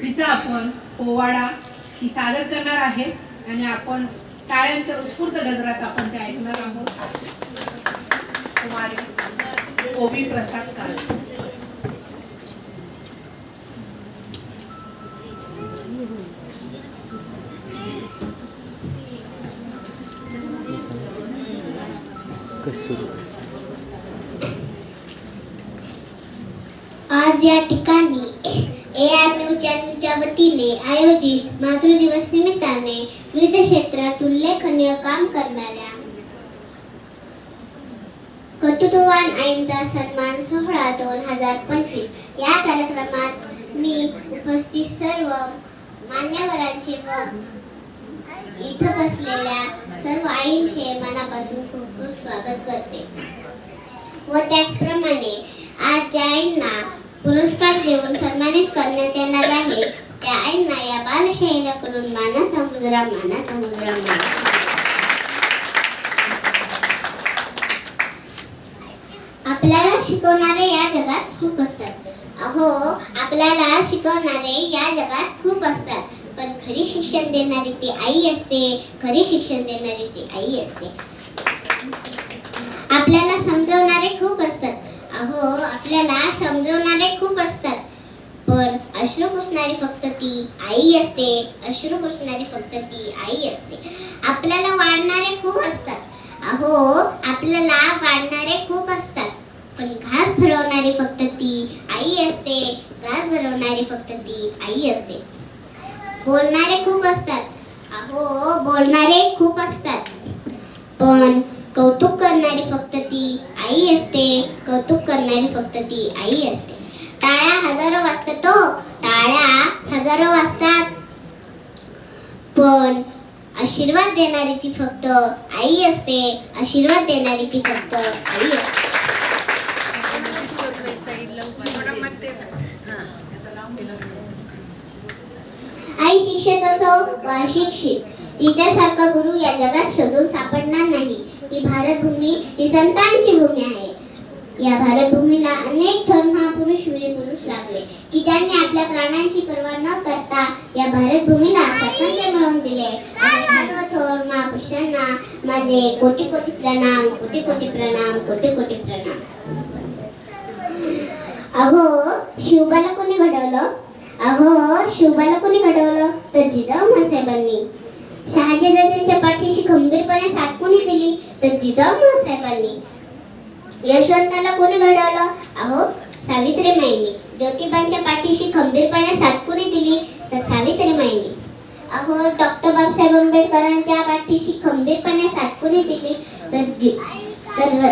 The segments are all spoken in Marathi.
तिचा आपण पोवाडा ही सादर करणार आहे आणि आपण टाळ्यांच्या उत्स्फूर्त गजरात आपण ते ऐकणार आहोत. कुमारी ओबी प्रसाद काळे. आज या ठिकाणी ए आर न्यूज वतीने आयोजित मातृ दिवस निमित्ताने विविध क्षेत्रात उल्लेखनीय काम करणाऱ्या कर्तृत्ववान आईंचा सन्मान सोहळा दोन हजार पंचवीस या कार्यक्रमात मी उपस्थित सर्व मान्यवरांचे व इथं बसलेल्या सर्व आईंचे मनापासून खूप खूप स्वागत करते. व त्याचप्रमाणे आज ज्या आईंना पुरस्कार देऊन सन्मानित करण्यात येणार आहे. त्या आईंना या बालशैलाकडून मानाचा मुद्रा मानाचा मुद्रा माना आपल्याला शिकवणारे या जगात खूप असतात. अहो आपल्याला शिकवणारे या जगात खूप असतात. पण खरी शिक्षण देणारी ती आई असते. खरी शिक्षण देणारी ती आई असते. आपल्याला समजवणारे खूप असतात. अहो आपल्याला समजवणारे खूप असतात. पण अश्रू पुसणारी फक्त ती आई असते. अश्रू पुसणारी फक्त ती आई असते. आपल्याला वाढणारे खूप असतात. अहो आपल्याला वाढणारे खूप असतात. पण घास भरवणारी फक्त ती आई असते. घास भरवणारी फक्त ती आई असते. बोलणारे खूप असतात. अहो बोलणारे खूप असतात. पण कौतुक करणारी फक्त ती आई असते. कौतुक करणारी फक्त ती आई असते. टाळ्या हजारो वाजतात टाळ्या हजारो वाजतात पण आशीर्वाद देणारी ती फक्त आई असते. आशीर्वाद देणारी ती फक्त आई असते. आई शिक्षक असो वा शिक्षित. तिच्यासारखा गुरु या जगात शोधून सापडणार नाही. ही भारतभूमी ही संतांची भूमी आहे. या भारतभूमीला अनेक थोर महापुरुष वीर पुरुष लागले की ज्यांनी आपल्या प्राणांची पर्वा न करता या भारतभूमीला स्वातंत्र्य मिळवून दिले. सर्व थोर महापुरुषांना माझे कोटी कोटी प्रणाम कोटी कोटी प्रणाम कोटी कोटी प्रणाम. अहो शिवबाला कोणी घडवलं? अहो शिवबाला कोणी घडवलं? तर जिजाऊ मासाहेबांनी शहाजीराजांच्या पाठीशी खंबीरपणे साथ कोणी दिली तर जिजाऊ साहेबांनी यशवंताला कोणी घडवलं? अहो सावित्री माईने ज्योतिबांच्या पाठीशी खंबीरपणे साथ कोणी दिली तर सावित्री माईने अहो डॉक्टर बाबासाहेब आंबेडकरांच्या पाठीशी खंबीरपणे साथ कोणी दिली तर तर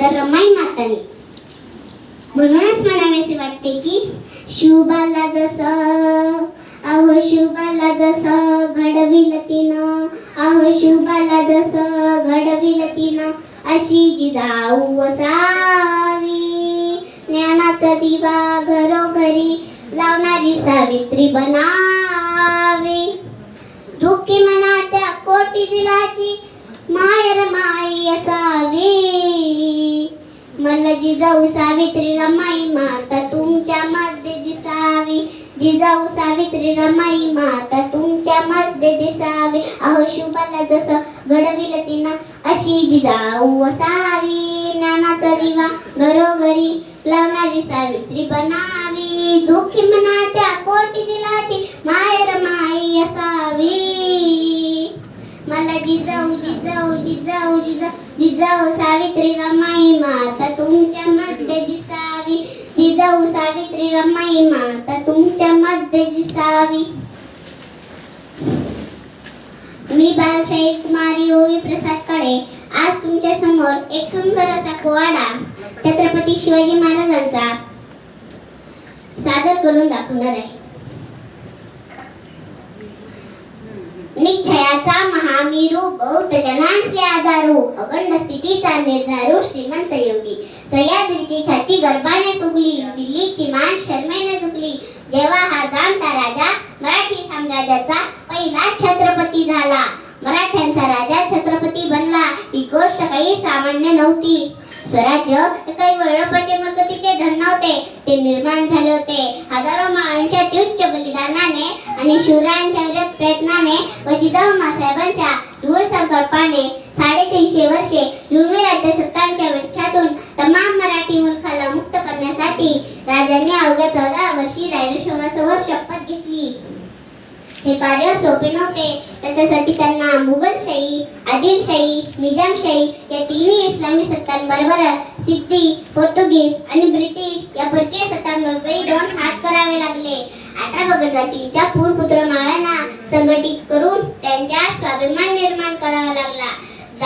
तर रमाई मातांनी. म्हणूनच म्हणावेसे वाटते की शुभाला जसं अहो शुभाला जसं घडविल तिनं अहो शुभाला जसं घडविल तिनं अशी जिजाऊ असावी. ज्ञानाचा दिवा घरोघरी लावणारी सावित्री बनावी. दुःखी मनाच्या कोटी दिलाची मायर माई असावी. मला जिजाऊ सावित्रीला माई माता तुमच्या मध्ये दिसावी. जिजाऊ सावित्री रमाई माता तुमच्या मध्ये दिसावी अहो शुभाला जसं घडविल तिनं अशी जिजाऊ असावी. ज्ञानाचा दिवा घरोघरी लावणारी सावित्री बनावी. दुःखी मनाच्या कोटी दिलाची माय रमाई असावी. मला जिजाऊ जिजाऊ जिजाऊ जिजाऊ जिजाऊ सावित्री रमाई माता तुमच्या मध्ये दिसावी जिजाऊ सावित्री रमाई माता तुमच्या मध्ये दिसावी मी बालशाही कुमारी ओवी प्रसादकडे आज तुमच्यासमोर एक सुंदर असा पोवाडा छत्रपती शिवाजी महाराजांचा सादर करून दाखवणार आहे. निश्चयाचा महामीरू बौद्ध जनांचे आधारू अखंड स्थितीचा निर्धारू श्रीमंत योगी. सह्याद्रीची छाती गर्भाने फुगली दिल्लीची मान शर्मेने झुकली जेव्हा हा जाणता राजा मराठी साम्राज्याचा पहिला छत्रपती झाला मराठ्यांचा राजा छत्रपती बनला ही गोष्ट काही सामान्य नव्हती स्वराज्य हे काही वैळपाचे मगतीचे धन नव्हते ते निर्माण झाले होते हजारो माळांच्या तीव्र बलिदानाने आणि शिवरायांच्या विरत प्रयत्नाने व जिजाऊ मासाहेबांच्या दूर संकल्पाने साडेतीनशे वर्षे जुलमी राज्य राजांनी अवघ्या चौदा वर्षी रायरेश्वरासमोर शपथ घेतली. हे कार्य सोपे नव्हते. त्याच्यासाठी त्यांना मुघलशाही आदिलशाही निजामशाही या तिन्ही इस्लामी सत्तांबरोबर सिद्धी पोर्तुगीज आणि ब्रिटिश या परकीय सत्तांवर दोन हात करावे लागले. अठरा बगड जातींच्या पुरपुत्र माळ्यांना संघटित करून त्यांच्या स्वाभिमान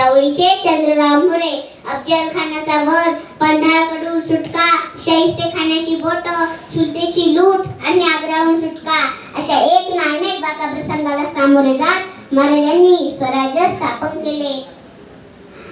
जावळीचे चंद्रराव मोरे अफजल खानाचा वध पंढाकडून सुटका शाहिस्ते खानाची बोट सुलतेची लूट आणि आग्राहून सुटका. अशा एक ना अनेक बाका प्रसंगाला सामोरे जात महाराजांनी स्वराज्य स्थापन केले.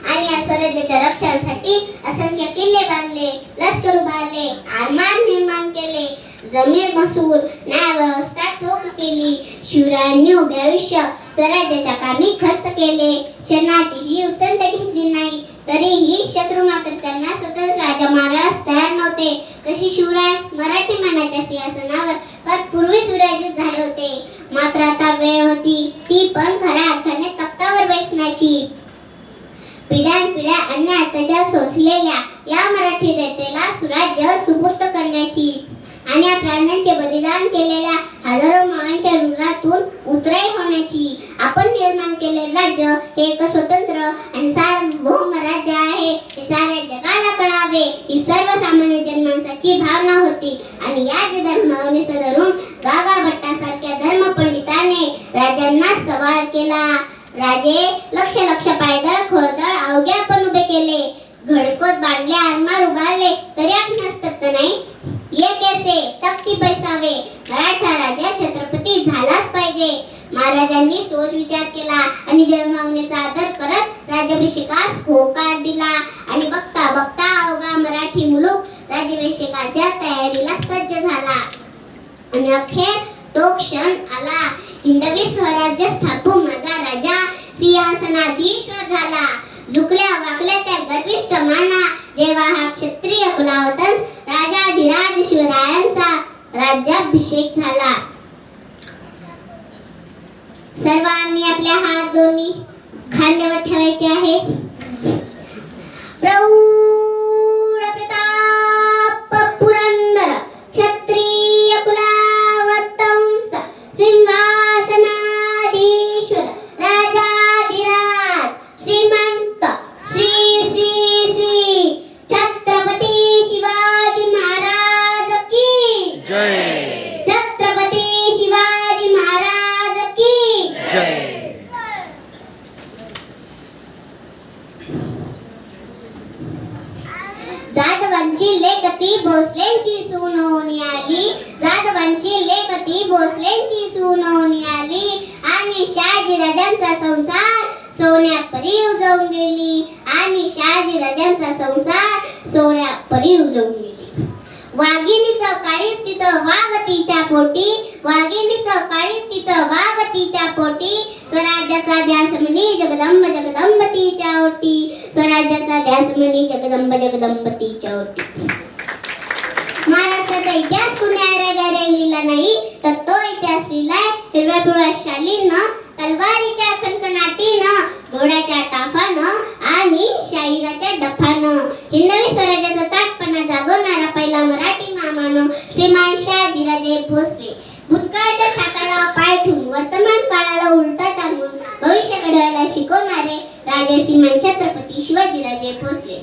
आणि या स्वराज्याच्या रक्षणासाठी असंख्य किल्ले बांधले लष्कर उभारले आरमान निर्माण केले. जमीर मसूर न्याय व्यवस्था चोख केली. शिवरायांनी उभे आयुष्य स्वराज्याच्या कामी खर्च केले. क्षणाची ही उसंत घेतली नाही. तरीही शत्रू मात्र त्यांना स्वतंत्र राजा महाराज तयार नव्हते. तशी शिवराय मराठी मानाच्या सिंहासनावर तत्पूर्वीच विराजित झाले होते. मात्र आता वेळ होती. ती पण खऱ्या अर्थाने तख्तावर बैसण्याची. पिढ्यानपिढ्या अन्याय त्याच्या सोसलेल्या या मराठी रयतेला सुराज्य सुपूर्त करण्याची. आणि या प्राण्यांचे बलिदान केलेल्या हजारो मावांच्या रुळातून उतराई होण्याची आपण निर्माण केलेले राज्य हे एक स्वतंत्र आणि सार्वभौम राज्य आहे. हे साऱ्या जगाला कळावे. ही सर्वसामान्य जनमानसाची भावना होती. आणि या धर्मावने धरून गागा भट्टासारख्या धर्मपंडिताने राजांना सवाल केला. राजे लक्ष लक्ष पायदळ खोळदळ अवघ्या पण उभे केले. घडकोत बांधले आरमार उभारले. तरी आपण असतात नाही. ये कैसे तक्ती बैसावे. मराठा राजा छत्रपती झालाच पाहिजे. महाराजांनी सोच विचार केला आणि जन्मावण्याचा आदर करत राज्याभिषेकास होकार दिला. आणि बघता बघता अवघा मराठी मुलूक राज्याभिषेकाच्या तयारीला सज्ज झाला. आणि अखेर तो क्षण आला. हिंदवी स्वराज्य स्थापू माझा राजा सिंहासनाधीश्वर झाला. झुकल्या वाकल्या त्या गर्विष्ठ माना. जेव्हा हा क्षत्रिय राजा धीराज शिवरायांचा राज्याभिषेक झाला. सर्वांनी आपल्या हात दोन्ही खांद्यावर ठेवायचे आहे. प्रौढ प्रताप पुरंदर जाधवांची लेखती भोसलेंची सून होऊन आली जाधवांची लेखती भोसलेंची सून आली आणि शहाजी राजांचा संसार सोन्या परी उजवून गेली. आणि शहाजी राजांचा संसार सोन्या परी उजवून गेली. वाघिणीचं काळीच तिचं वागतीच्या पोटी. वाघिणीचं काळीच तिचं वागतीच्या पोटी. स्वराज्याचा ध्यास म्हणे जगदंब जगदंब तिच्या ओटी. स्वराज्याचा ध्यास म्हणी जगदंब जगदंब तिच्या महाराष्ट्राचा इतिहास कुणी आरेगारे लिहिला नाही तर तो इतिहास लिहिलाय हिरव्या पिवळ्या शालीनं तलवारीच्या खणखणाटीनं घोड्याच्या टाफानं आणि शाहिराच्या डफानं. हिंदवी स्वराज्याचा ताटपणा जागवणारा पहिला मराठी मामानं श्रीमान शहाजीराजे भोसले. भूतकाळाच्या छाताडावर पाय ठेवून वर्तमान काळाला उलटा टांगून भविष्य घडवायला शिकवणारे राजे श्रीमान छत्रपती शिवाजीराजे भोसले.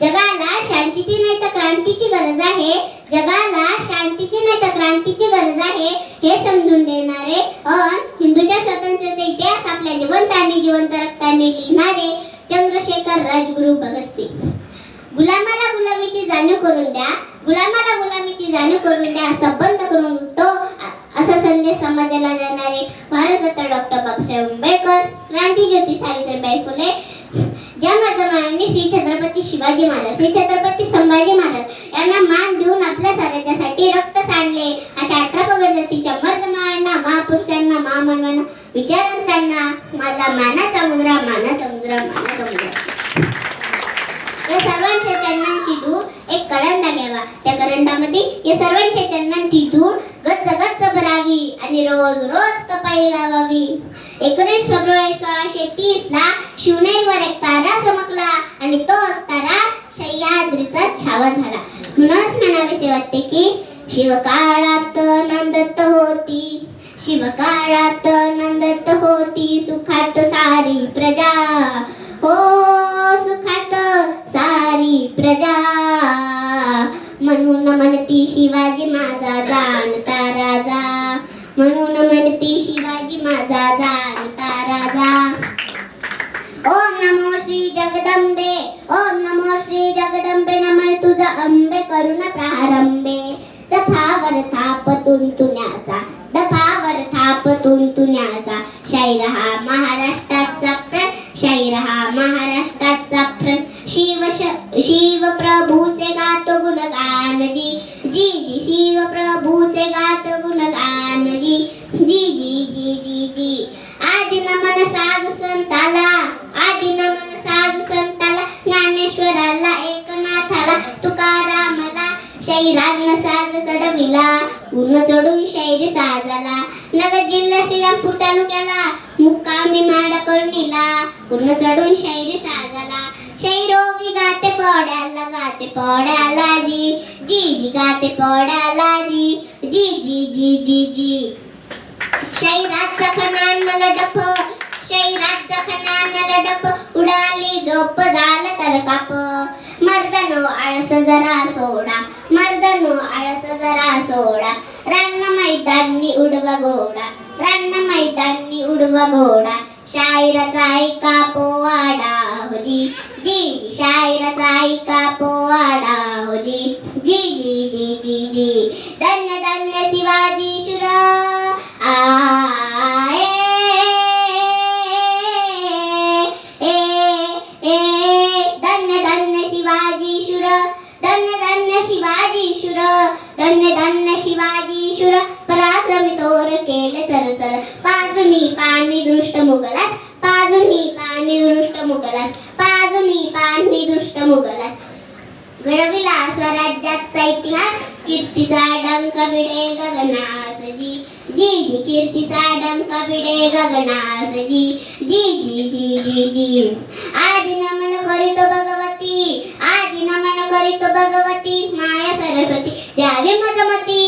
जगाला शांतीची नाही तर क्रांतीची गरज आहे. जगाला शांतीची नाही तर क्रांतीची गरज आहे. हे समजून देणारे अन हिंदूच्या स्वातंत्र्याचा इतिहास आपल्या जिवंताने जिवंत रक्ताने लिहिणारे चंद्रशेखर राजगुरू भगतसिंग गुलामाला गुलामीची जाणीव करून द्या. गुलामाला गुलामीची जाणीव करून द्या. असं बंद करून तो असा संदेश समाजाला देणारे भारतरत्न डॉक्टर बाबासाहेब आंबेडकर क्रांतीज्योती सावित्रीबाई फुले ज्या माध्यमांनी श्री छत्रपती शिवाजी महाराज श्री छत्रपती संभाजी महाराज यांना मान देऊन आपल्या स्वराज्यासाठी रक्त सांडले. अशा अठरा पगड जातीच्या मर्दमायांना महापुरुषांना महामानवांना विचारांतांना माझा मानाचा मुद्रा मानाचा मुद्रा मानाचा मुद्रा या सर्वांच्या चरणांची धूळ एक करंडा घ्यावा त्या करंडामध्ये या सर्वांच्या चरणांची धूळ गच्च गच्च भरावी आणि रोज रोज कपाई लावावी एकोणीस फेब्रुवारी सोळाशे तीस ला शिवनेरीवर एक तारा चमकला आणि तोच तारा सह्याद्रीचा छावा झाला म्हणूनच म्हणावेसे वाटते की शिवकाळात नंदत होती शिवकाळात नंदत होती सुखात सारी प्रजा. हो सुखात सारी प्रजा. म्हणून म्हणती शिवाजी माझा जाणता राजा. म्हणून म्हणती शिवाजी माझा जाणता राजा. ओम नमो श्री जगदंबे ओम नमो श्री जगदंबे नमन तुझा अंबे करुण प्रारंभे. ज्ञानेश्वराला एकनाथाला तुकारामला शैरांना साज चढविला. पूर्ण चढून शैरी साजाला. नगर जिल्हा श्रीरामपूर तालुक्याला मुक्कामी माडा कळणीला पूर्ण चढून शैरी साजाला. शैरोगी गाते पड्याला गाते पड्याला जी. जी जी गाते पड्याला जी. जी जी जी जी जी. शैराचा खणांना मला डफ. जरा सोडा मर्दनो आळस जरा सोडा. रान्न मैदानी उडवा घोडा रान्न मैदानी उडवा घोडा. शायराचा ऐका पोवाडा घडविला स्वराज्याचा इतिहास कीर्तीचा डंक भिडे गगनास जी जी जी कीर्तीचा डंक भिडे गगनास जी जी जी जी जी. जी आदि नमन करीतो भगवती आदि नमन करीतो भगवती माया सरस्वती द्यावी मजमती.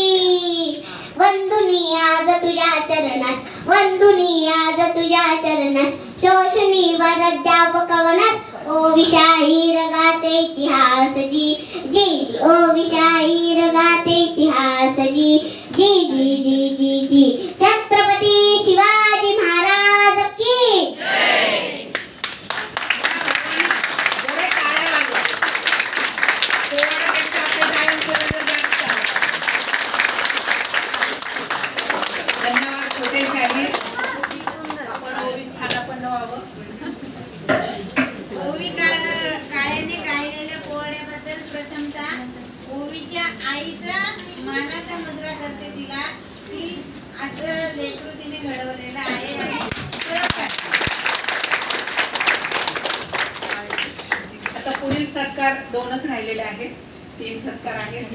वंदुनी आज तुझ्या चरणास वंदुनी आज तुझ्या चरणास. शोषणी वर द्याव कवनास ओ विशा गाते इतिहास जी जी जी ओ विशाहीर गाते इतिहास जी जी जी जी जी जी छत्रपती शिवाजी महाराज की जरा टाळ्या वाजवा. पोवाडापेक्षा आपल्या टाळ्यांचं वजन जास्त आहे. धन्यवाद छोटे साहेब आपण ओवी स्थानापन्न व्हावं ओवी काळ काळ्याने गायलेल्या पोवाड्याबद्दल प्रथमतः ओवीच्या आईचा मानाचा मुद्रा करते तिला की असं लेकरू तिने घडवलेलं आहे आणि खरोखर आता पुढील सत्कार दोनच राहिलेले आहेत. तीन सत्कार आहेत.